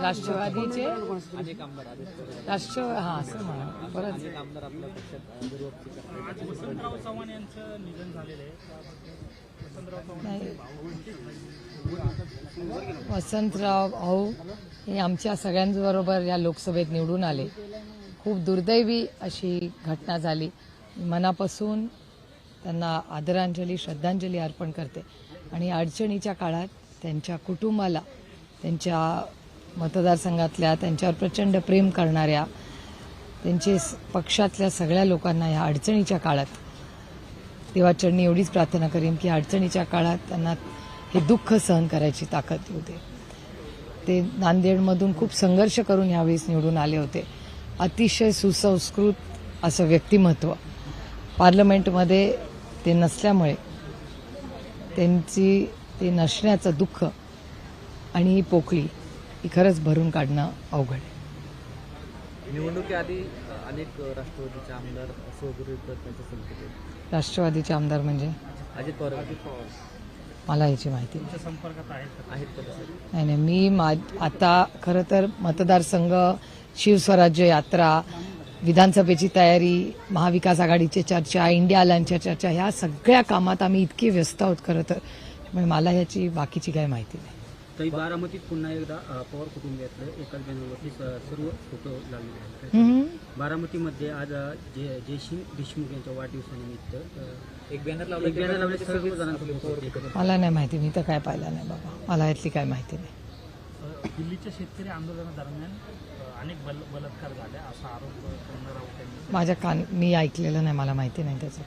राष्ट्रवादीचे राष्ट्रवादी हा असं म्हणा. परत वसंतराव भाऊ हे आमच्या सगळ्यांबरोबर या लोकसभेत निवडून आले. खूप दुर्दैवी अशी घटना झाली. मनापासून त्यांना आदरांजली श्रद्धांजली अर्पण करते. आणि अडचणीच्या काळात त्यांच्या कुटुंबाला त्यांच्या मतदारसंघातल्या त्यांच्यावर प्रचंड प्रेम करणाऱ्या त्यांचे पक्षातल्या सगळ्या लोकांना या अडचणीच्या काळात देवाचरणी एवढीच प्रार्थना करेन की अडचणीच्या काळात त्यांना हे दुःख सहन करायची ताकद येऊ दे ते नांदेडमधून खूप संघर्ष करून यावेळेस निवडून आले होते. अतिशय सुसंस्कृत असं व्यक्तिमत्व. पार्लमेंटमध्ये ते नसल्यामुळे त्यांची ते नसण्याचं दुःख आणि ही पोकळी ही खरंच भरून काढणं अवघड आहे. निवडणुकीआधी अनेक राष्ट्रवादीचे आमदार स्वविरोधी प्रयत्नांचे संकेत आहेत राष्ट्रवादीचे आमदार म्हणजे? अजित पवार. मला याची माहिती नाही. आहेत का तसे? नाही नाही मी मा आता खरं तर मतदारसंघ शिवस्वराज्य यात्रा विधानसभेची तयारी महाविकास आघाडीची चर्चा इंडिया आलांच्या चर्चा ह्या सगळ्या कामात आम्ही इतके व्यस्त आहोत खरं तर. त्यामुळे मला ह्याची बाकीची काही माहिती नाही. तरी बारामतीत पुन्हा एकदा पवार कुटुंबियातलं एकाच बॅनरवरती स- सर्व फोटो लागलेले आहेत. हम्म. बारामतीमध्ये आज जयसिंग देशमुख यांच्या वाढदिवसानिमित्त एक बॅनर लावलं एक बॅनर लावले सर्व जणांचे फोटो होते. मला नाही माहिती मी तर काय पाहिलं नाही बाबा. मला यातली काय माहिती नाही. दिल्लीच्या शेतकरी आंदोलनादरम्यान अनेक बल बलात्कार झाले असा आरोप माझ्या कान मी ऐकलेलं नाही मला माहिती नाही त्याचं.